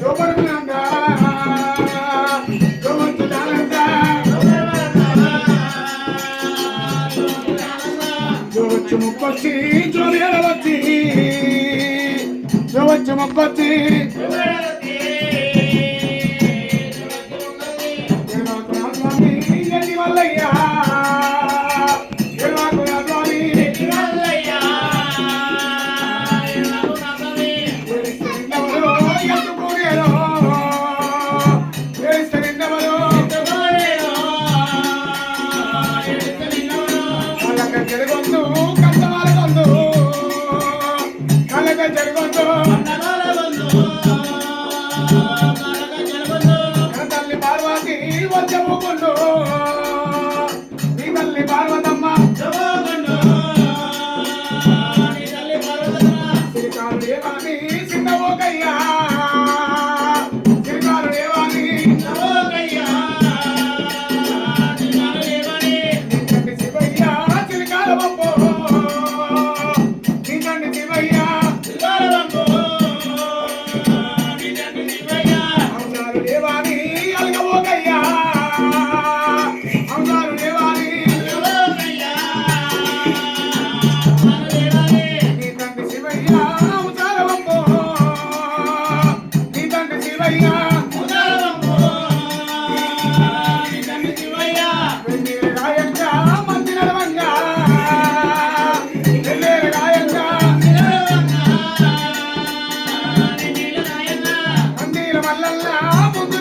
జోబరునందా జోవంతుదానందా జోవచ్చు ముప్పొచ్చి జోవేల వచ్చి జోవచ్చు ముప్పొచ్చి wonder.